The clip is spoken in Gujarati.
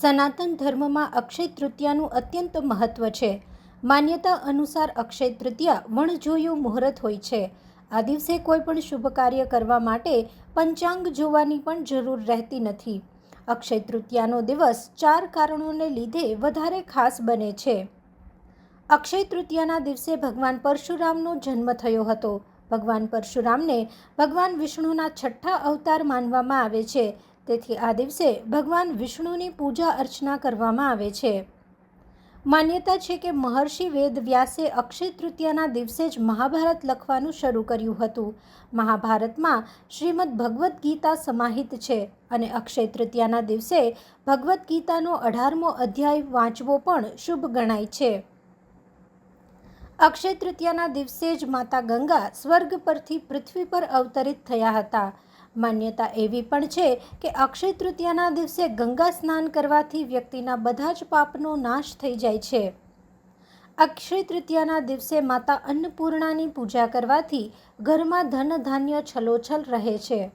સનાતન ધર્મમાં અક્ષય તૃતીયાનું અત્યંત મહત્વ છે. માન્યતા અનુસાર અક્ષય તૃતીયા વણજોયું મુહૂર્ત હોય છે. આ દિવસે કોઈ પણ શુભ કાર્ય કરવા માટે પંચાંગ જોવાની પણ જરૂર રહેતી નથી. અક્ષય તૃતીયાનો દિવસ ચાર કારણોને લીધે વધારે ખાસ બને છે. અક્ષય તૃતીયાના દિવસે ભગવાન પરશુરામનો જન્મ થયો હતો. ભગવાન પરશુરામને ભગવાન વિષ્ણુના છઠ્ઠા અવતાર માનવામાં આવે છે. તેથી આ દિવસે ભગવાન વિષ્ણુની પૂજા અર્ચના કરવામાં આવે છે. માન્યતા છે કે મહર્ષિ વેદ વ્યાસે અક્ષય તૃતીયાના દિવસે જ મહાભારત લખવાનું શરૂ કર્યું હતું. મહાભારતમાં શ્રીમદ ભગવદ્ ગીતા સમાહિત છે અને અક્ષય તૃતીયાના દિવસે ભગવદ્ ગીતાનો અઢારમો અધ્યાય વાંચવો પણ શુભ ગણાય છે. અક્ષય તૃતીયાના દિવસે જ માતા ગંગા સ્વર્ગ પરથી પૃથ્વી પર અવતરિત થયા હતા. માન્યતા એવી પણ છે કે અક્ષય તૃતીયાના દિવસે ગંગા સ્નાન કરવાથી વ્યક્તિના બધા જ પાપનો નાશ થઈ જાય છે. અક્ષય તૃતીયાના દિવસે માતા અન્નપૂર્ણાની પૂજા કરવાથી ઘરમાં ધન ધાન્ય છલોછલ રહે છે.